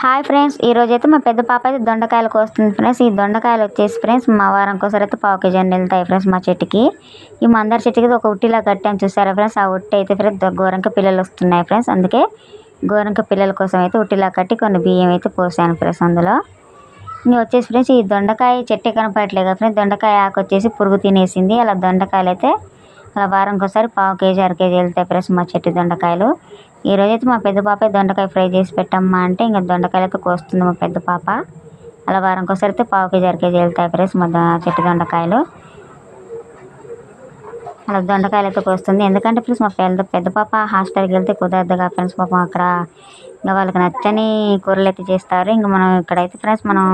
Hi friends ఈరోజు అయితే మా పెద్ద పాప అయితే దొండకాయలు కోస్తుంది ఫ్రెండ్స్ ఈ దొండకాయలు వచ్చేసి ఫ్రెండ్స్ మా వారం కోసం అయితే పావు కేజీ అని వెళ్తాయి ఫ్రెండ్స్ మా చెట్టుకి. ఈ మందార చెట్టుకి ఒక ఉట్టిలా కట్టాను చూసారా ఫ్రెండ్స్ ఆ ఉట్టి అయితే ఫ్రెండ్స్ గోరంక పిల్లలు వస్తున్నాయి ఫ్రెండ్స్ అందుకే గోరంక పిల్లల కోసం అయితే ఉట్టిలా కట్టి కొన్ని బియ్యం అయితే పోసాను ఫ్రెండ్స్ అందులో. ఇంకా వచ్చేసి ఫ్రెండ్స్ ఈ దొండకాయ చెట్టే కనపడట్లేదు కదా ఫ్రెండ్స్ దొండకాయ ఆకు వచ్చేసి పురుగు తినేసింది. అలా దొండకాయలు అయితే అలా వారానికి ఒకసారి పావు కేజీ అర కేజీ వెళ్తాయి ప్రెస్ మా చెట్టు దొండకాయలు. ఈ అయితే మా పెద్ద పాపే దొండకాయ ఫ్రై చేసి పెట్టమ్మా అంటే ఇంకా దొండకాయలతో కోస్తుంది మా పెద్ద పాప. అలా వారానికి ఒకసారి అయితే పావు కేజీ అర కేజీ వెళ్తాయి ప్రెస్ మా చెట్టు దొండకాయలు. అలా దొండకాయలు అయితే కోస్తుంది. ఎందుకంటే ఫ్రెండ్స్ మా పెద్ద పెద్ద పాప హాస్టల్కి వెళ్తే కుదరదుగా ఫ్రెండ్స్ పాపం అక్కడ. ఇంకా వాళ్ళకి నచ్చని కూరలు అయితే చేస్తారు. ఇంకా మనం ఇక్కడైతే ఫ్రెండ్స్ మనం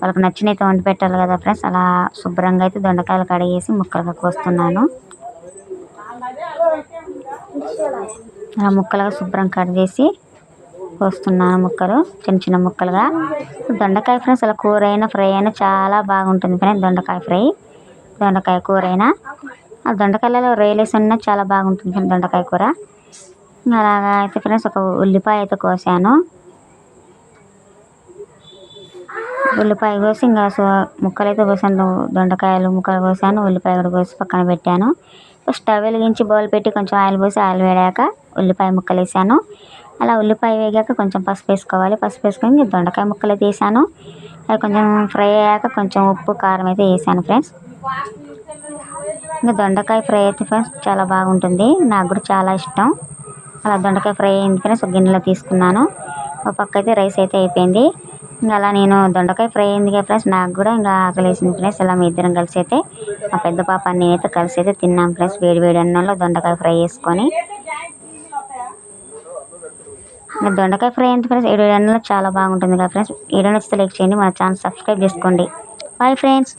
వాళ్ళకి నచ్చినైతే అయితే వండి పెట్టాలి కదా ఫ్రెండ్స్. అలా శుభ్రంగా అయితే దొండకాయలు కడిగేసి ముక్కలుగా కోస్తున్నాను. అలా ముక్కలుగా శుభ్రం కట్ చేసి కోస్తున్నాను ముక్కలు చిన్న చిన్న ముక్కలుగా. దొండకాయ ఫ్రెండ్స్ అలా కూర అయినా ఫ్రై అయినా చాలా బాగుంటుంది ఫ్రెండ్స్ దొండకాయ ఫ్రై. దొండకాయ కూర అయినా. ఆ దొండకాయలలో రేలేసి ఉన్నా చాలా బాగుంటుంది ఫ్రెండ్ దొండకాయ కూర. అలాగా అయితే ఫ్రెండ్స్ ఒక ఉల్లిపాయ అయితే కోసాను. ఉల్లిపాయ కోసి ఇంకా ముక్కలైతే ముక్కలు అయితే కోసాను. దొండకాయలు ముక్కలు కోసాను. ఉల్లిపాయ కూడా కోసి పక్కన పెట్టాను. స్టవ్ వెలిగించి బౌల్ పెట్టి కొంచెం ఆయిల్ పోసి ఆయిల్ వేడాక ఉల్లిపాయ ముక్కలు వేసాను. అలా ఉల్లిపాయ వేగాక కొంచెం పసుపు వేసుకోవాలి. పసుపు వేసుకొని ఇంకా దొండకాయ ముక్కలు తీసాను అది అవి కొంచెం ఫ్రై అయ్యాక కొంచెం ఉప్పు కారం అయితే వేసాను ఫ్రెండ్స్. ఇంకా దొండకాయ ఫ్రై అయితే ఫ్రెండ్స్ చాలా బాగుంటుంది. నాకు కూడా చాలా ఇష్టం. అలా దొండకాయ ఫ్రై అయింది ఫ్రెండ్స్. ఒక గిన్నెలో తీసుకున్నాను. ఒక పక్క అయితే రైస్ అయితే అయిపోయింది. అలా నేను దొండకాయ ఫ్రై అయింది కదా ఫ్రెండ్స్. నాకు కూడా ఇంకా ఆకలేసింది ఫ్రెండ్స్. ఇలా మీ ఇద్దరం కలిసి అయితే మా పెద్ద పాప నేనైతే కలిసి అయితే తిన్నాం ఫ్రెండ్స్. వేడి వేడి అన్నంలో దొండకాయ ఫ్రై చేసుకొని. ఇంకా దొండకాయ ఫ్రై అయింది ఫ్రెండ్స్. ఏడు అన్నంలో చాలా బాగుంటుంది కదా ఫ్రెండ్స్. ఏడు నచ్చితే లైక్ చేయండి మన ఛానల్ సబ్స్క్రైబ్ చేసుకోండి. Bye friends.